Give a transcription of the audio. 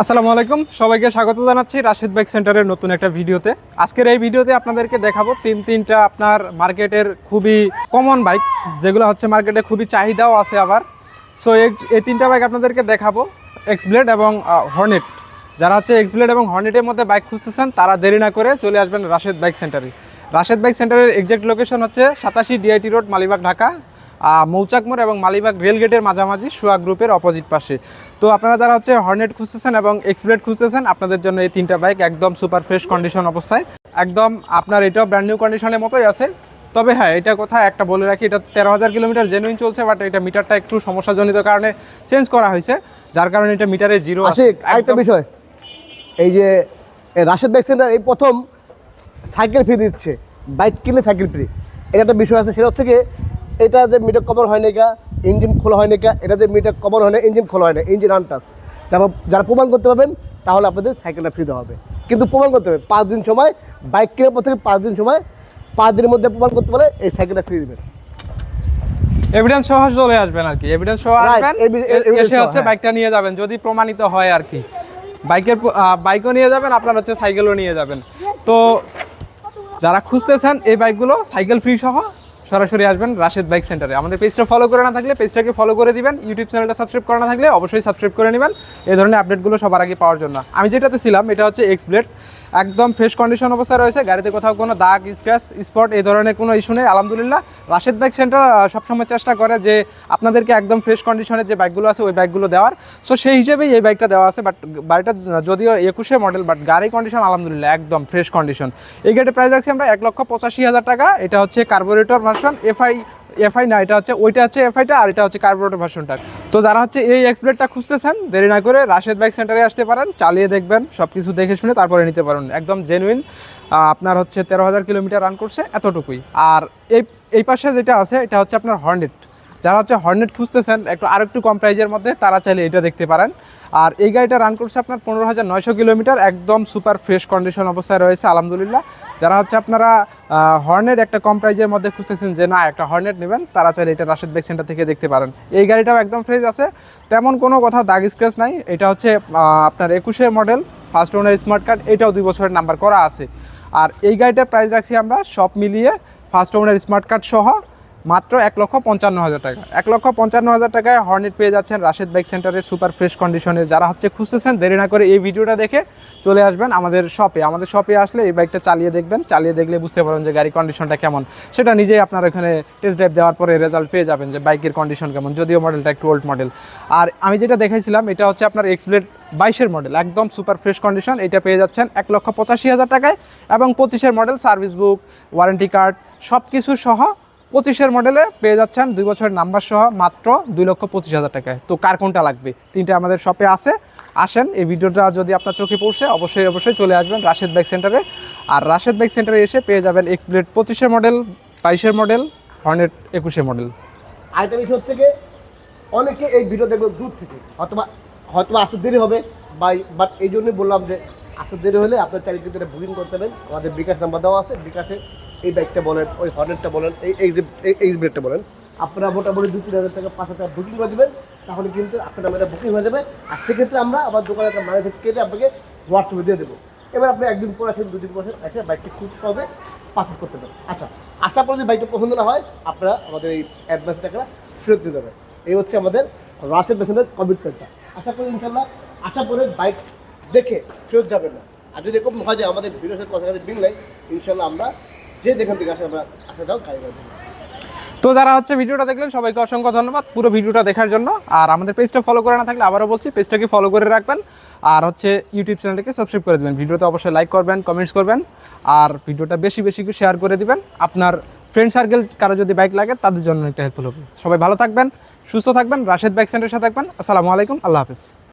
আসসালামু আলাইকুম। সবাইকে স্বাগত জানাচ্ছি রাশিদ বাইক সেন্টারের নতুন একটা ভিডিওতে। আজকের এই ভিডিওতে আপনাদেরকে দেখাবো তিন তিনটা আপনার মার্কেটের খুবই কমন বাইক যেগুলো হচ্ছে মার্কেটে খুবই চাহিদাও আছে আবার। সো এই তিনটা বাইক আপনাদেরকে দেখাবো এক্সব্লেড এবং হর্নেট যারা হচ্ছে এক্সব্লেড এবং হর্নেটের মধ্যে বাইক খুঁজতেছেন, তারা দেরি না করে চলে আসবেন রাশেদ বাইক সেন্টারে। রাশেদ বাইক সেন্টারের এক্সাক্ট লোকেশন হচ্ছে সাতাশি ডিআইটি রোড মালিবাগ, ঢাকা। মৌচাকমোড় এবং মালিবাগ রেলগেটের মাঝামাঝি সোয়া গ্রুপের অপোজিট পাশে। তো আপনারা যারা হচ্ছে হর্নেট খুঁজতেছেন এবং এক্সপ্লেট খুঁজতেছেন আপনাদের জন্য এই তিনটা বাইক একদম সুপার ফ্রেশ কন্ডিশন অবস্থায়। একদম আপনার এটাও ব্র্যান্ড নিউ কন্ডিশনের মতোই আছে। তবে হ্যাঁ এটা কথা একটা বলে রাখি এটা তেরো হাজার কিলোমিটার জেনুইন চলছে বাট এটা মিটারটা একটু সমস্যাজনিত কারণে চেঞ্জ করা হয়েছে। যার কারণে এটা মিটারে জিরো আরেকটা বিষয়। এই যে রাশেদ বাইক সেন্টার এই প্রথম সাইকেল ফ্রি দিচ্ছে। বাইক কিনলে সাইকেল ফ্রি এটা একটা বিষয় আছে সেটা হচ্ছে এটা যে মিটার কমন হয় না কা ইঞ্জিন খোলা হয় না কা এটা যে মিটার কমন হয় না ইঞ্জিন খোলা হয় না ইঞ্জিন আনটাস তারপর যারা প্রমাণ করতে পারবেন তাহলে আপনাদের সাইকেলটা ফ্রি দেওয়া হবে। কিন্তু প্রমাণ করতে হবে পাঁচ দিন সময় বাইক কেনার পর থেকে পাঁচ দিন সময় পাঁচ দিনের মধ্যে প্রমাণ করতে পারলে এই সাইকেলটা ফ্রি দেবেন। এভিডেন্স সহ চলে আসবেন আর কি। এভিডেন্স সহ আসবেন এসে হচ্ছে হ্যাঁ। বাইকটা নিয়ে যাবেন যদি প্রমাণিত হয় আর কি। বাইকের বাইকও নিয়ে যাবেন আপনার হচ্ছে সাইকেলও নিয়ে যাবেন। তো যারা খুঁজতেছেন এই বাইকগুলো সাইকেল ফ্রি সহ সরাসরি আসবেন রাশেদ বাইক সেন্টারে। আমাদের পেজটা ফলো করে না থাকলে পেজটাকে ফলো করে দিবেন। ইউটিউব চ্যানেলটা সাবস্ক্রাইব করা না থাকলে অবশ্যই সাবস্ক্রাইব করে নেবেন। এই ধরনের আপডেটগুলো সবার আগে পাওয়ার জন্য। আমি যেটাতে ছিলাম, এটা হচ্ছে এক্সব্লেড একদম ফ্রেশ কন্ডিশন অবস্থায় রয়েছে। গাড়িতে কোথাও কোনো দাগ স্ক্র্যাচ স্পট এই ধরনের কোনো ইস্যু নেই। আলহামদুলিল্লাহ, রাশেদ বাইক সেন্টার সবসময় চেষ্টা করে যে আপনাদেরকে একদম ফ্রেশ কন্ডিশনের যে বাইকগুলো আছে, ওই বাইকগুলো দেওয়ার। সো সেই হিসেবেই এই বাইকটা দেওয়া আছে বাট গাড়িটা যদিও একুশে মডেল বাট গাড়ি কন্ডিশন আলহামদুলিল্লাহ একদম ফ্রেশ কন্ডিশন এই গাড়ির প্রাইস রাখছি আমরা এক লক্ষ পঁচাশি হাজার টাকা। এটা হচ্ছে কার্বোরেটর ভার্সন এফআই এফআই না, এটা হচ্ছে, ওইটা হচ্ছে এফআইটা আর এটা হচ্ছে কার্বোরেটর ভার্সনটা তো যারা হচ্ছে এই এক্সপ্লেটটা খুঁজতেছেন, দেরি না করে রাশেদ বাইক সেন্টারে আসতে পারেন, চালিয়ে দেখবেন সব কিছু দেখে শুনে তারপরে নিতে পারেন। একদম জেনুইন আপনার হচ্ছে তেরো হাজার কিলোমিটার রান করছে এতটুকুই। আর এই এই পাশে যেটা আছে, এটা হচ্ছে আপনার হর্নেট যারা হচ্ছে হর্নেট খুঁজতেছেন, একটু আর একটু কম প্রাইজের মধ্যে, তারা চাইলে এটা দেখতে পারেন। আর এই গাড়িটা রান করছে আপনার পনেরো হাজার নয়শো কিলোমিটার, একদম সুপার ফ্রেশ কন্ডিশন অবস্থায় রয়েছে, আলহামদুলিল্লাহ। যারা হচ্ছে আপনারা হর্নেট একটা কম প্রাইজের মধ্যে খুঁজতেছেন যে না, একটা হর্নেট নেবেন, তারা চাইলে এটা রাশেদ বাইক সেন্টার থেকে দেখতে পারেন। এই গাড়িটাও একদম ফ্রেশ আছে। তেমন কোনো কথা দাগ স্ক্র্যাচ নাই। এটা হচ্ছে আপনার একুশে model first owner smart card এটাও দুই বছরের নাম্বার করা আছে। আর এই গাড়িটার প্রাইস রাখছি আমরা সব মিলিয়ে ফার্স্ট ওনার স্মার্ট কার্ড সহ মাত্র এক লক্ষ পঞ্চান্ন হাজার টাকা। এক লক্ষ পঞ্চান্ন হাজার টাকায় হর্নেট পেয়ে যাচ্ছেন রাশেদ বাইক সেন্টারের সুপার ফ্রেশ কন্ডিশনে যারা হচ্ছে খুঁজতেছেন, দেরি না করে এই ভিডিওটা দেখে চলে আসবেন আমাদের শপে আমাদের শপে আসলে এই বাইকটা চালিয়ে দেখবেন। চালিয়ে দেখলে বুঝতে পারবেন যে গাড়ির কন্ডিশনটা কেমন। সেটা নিজেই আপনার ওখানে টেস্ট ড্রাইভ দেওয়ার পরে রেজাল্ট পেয়ে যাবেন যে বাইকের কন্ডিশন কেমন। যদিও মডেলটা একটু ওল্ড মডেল আর আমি যেটা দেখেছিলাম, এটা হচ্ছে আপনার এক্সপ্লেট বাইশের মডেল একদম সুপার ফ্রেশ কন্ডিশন এটা পেয়ে যাচ্ছেন এক লক্ষ পঁচাশি হাজার টাকায় এবং পঁচিশের model service book warranty card সব কিছু সহ পঁচিশের মডেলে পেয়ে যাচ্ছেন দুই বছরের নাম্বার সহ মাত্র দুই লক্ষ পঁচিশ হাজার টাকায়। তো কার কোনটা লাগবে? তিনটে আমাদের শপে আছে। আসেন, এই ভিডিওটা যদি আপনার চোখে পড়ছে, অবশ্যই অবশ্যই চলে আসবেন রাশেদ বাইক সেন্টারে আর রাশেদ বাইক সেন্টারে এসে পেয়ে যাবেন এক্সপ্লেট পঁচিশের মডেল বাইশের মডেল হর্নেট একুশের মডেল আরেকটা বিষয় হচ্ছে কি অনেকে এই ভিডিও দেখবে দূর থেকে। হয়তোবা হয়তোবা আসতে দেরি হবে বাই বাট এই জন্যই বললাম যে আসতে দেরি হলে আপনার চাকরি কিন্তু বুকিং করতে হবে। আমাদের বিকাশ নাম্বার দেওয়া আছে, বিকাশে এই বাইকটা বলেন, ওই হর্নেটটা বলেন, এই এই ব্রেকটা বলেন। আপনারা মোটামুটি দু তিন হাজার টাকা, পাঁচ হাজার বুকিং করে দেবেন, তাহলে কিন্তু আপনার নামে বুকিং হয়ে যাবে। আর সেক্ষেত্রে আমরা আমার দোকানে একটা মানে থেকে কেটে আপনাকে হোয়াটসঅ্যাপে দিয়ে দেবো। এবার আপনি একদিন পর আসেন, দুদিন পর আসেন, এসে বাইকটি খুঁজতে হবে পাসপোর্ট করতে পারেন আচ্ছা আশা করি যদি বাইকটা পছন্দ না হয়, আপনারা আমাদের এই অ্যাডভান্স টাকা ফেরত দিয়ে দেবেন। এই হচ্ছে আমাদের রাশের পেছনের কমিটমেন্টটা আশা করি ইনশাল্লাহ আশা করে বাইক দেখে ফেরত যাবেন না। আর যদি এরকম হয় যে আমাদের ভিডিওর কথা বিল নেই ইনশাল্লাহ আমরা তো যারা হচ্ছে ভিডিওটা দেখলেন, সবাইকে অসংখ্য ধন্যবাদ পুরো ভিডিওটা দেখার জন্য। আর আমাদের পেজটা ফলো করে না থাকলে আবারও বলছি, পেজটাকে ফলো করে রাখবেন। আর হচ্ছে ইউটিউব চ্যানেলটাকে সাবস্ক্রাইব করে দেবেন। ভিডিওতে অবশ্যই লাইক করবেন কমেন্টস করবেন। আর ভিডিওটা বেশি বেশি শেয়ার করে দিবেন। আপনার ফ্রেন্ড সার্কেল কারও যদি বাইক লাগে, তাদের জন্য একটা হেল্পফুল হবে। সবাই ভালো থাকবেন, সুস্থ থাকবেন। রাশেদ বাইক সেন্টারের সাথে থাকবেন। আসসালামু আলাইকুম, আল্লাহ হাফিজ।